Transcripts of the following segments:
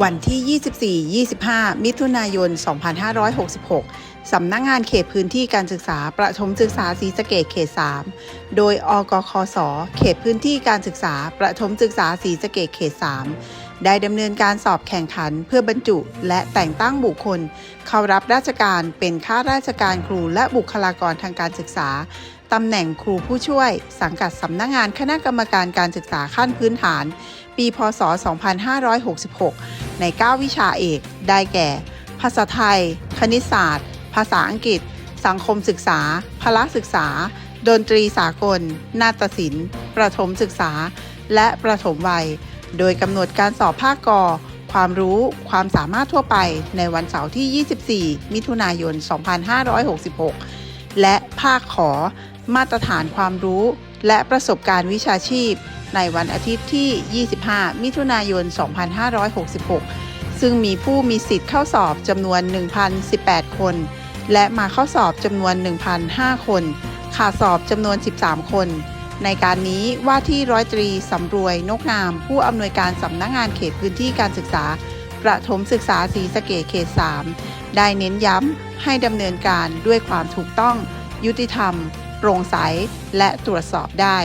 วันที่ 24-25 มิถุนายน 2566 สำนักงงานเขตพื้นที่การศึกษา ประถมศึกษาศรีสะเกดเขต 3 โดย อกคส เขตพื้นที่การศึกษา ประถมศึกษาศรีสะเกดเขต 3 ได้ดำเนินการสอบแข่งขันเพื่อบรรจุ และแต่งตั้งบุคคล เข้ารับราชการเป็นข้าราชการครูและบุคลากรทางการศึกษา ตำแหน่งครูผู้ช่วย สังกัดสำนักงงานคณะกรรมการการศึกษาขั้นพื้นฐาน ปีพศ 2566 ใน 9 วิชาเอก ได้แก่ ภาษาไทย คณิตศาสตร์ ภาษาอังกฤษ สังคมศึกษา พละศึกษา ดนตรีสากล นาฏศิลป์ ประถมศึกษา และประถมวัย โดยกำหนดการสอบภาคกอความรู้ความสามารถทั่วไปในวันเสาร์ที่ 24 มิถุนายน 2566 และภาคขอ มาตรฐานความรู้ และประสบการณ์วิชาชีพ ในวันอาทิตย์ที่ 25 มิถุนายน 2566 ซึ่งมีผู้มีสิทธิ์เข้าสอบจำนวน 1,018 คน และมาเข้าสอบจำนวน 1,005 คน ขาดสอบจำนวน 13 คน ในการนี้ว่าที่ร้อยตรีสำรวยนกงาม ผู้อำนวยการสำนักงงานเขตพื้นที่การศึกษา ประถมศึกษาศรีสะเกดเขต 3 ได้เน้นย้ำให้ดำเนินการด้วยความถูกต้อง ยุติธรรม โปร่งใส และตรวจสอบได้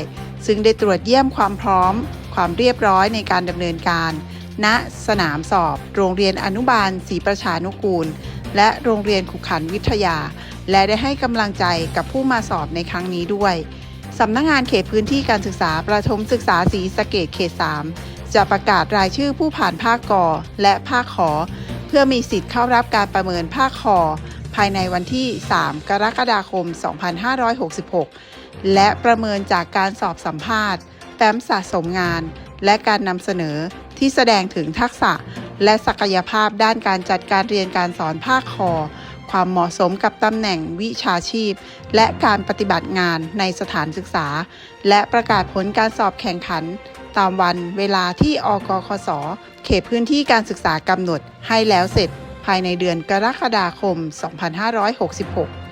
ซึ่งได้ตรวจเยี่ยมความพร้อม ความเรียบร้อยในการดำเนินการ ณสนามสอบ โรงเรียนอนุบาลศรีประชานุกูล และโรงเรียนขุขันวิทยา และได้ให้กำลังใจกับผู้มาสอบในครั้งนี้ด้วยสำนักงงานเขตพื้นที่การศึกษาประถมศึกษาศรีสะเกดเขต 3 จะประกาศรายชื่อผู้ผ่านภาคกอและภาคขอ เพื่อมีสิทธิ์เข้ารับการประเมินภาคคอภายในวันที่ 3 กรกฎาคม 2566 และประเมินจากการสอบสัมภาษณ์ แฟ้มสะสมงาน และการนำเสนอที่แสดงถึงทักษะ และศักยภาพด้านการจัดการเรียนการสอนภาคคอ ความเหมาะสมกับตำแหน่งวิชาชีพ และการปฏิบัติงานในสถานศึกษา และประกาศผลการสอบแข่งขัน ตามวันเวลาที่อกคส เขตพื้นที่การศึกษากำหนดให้แล้วเสร็จภายในเดือนกรกฎาคม 2566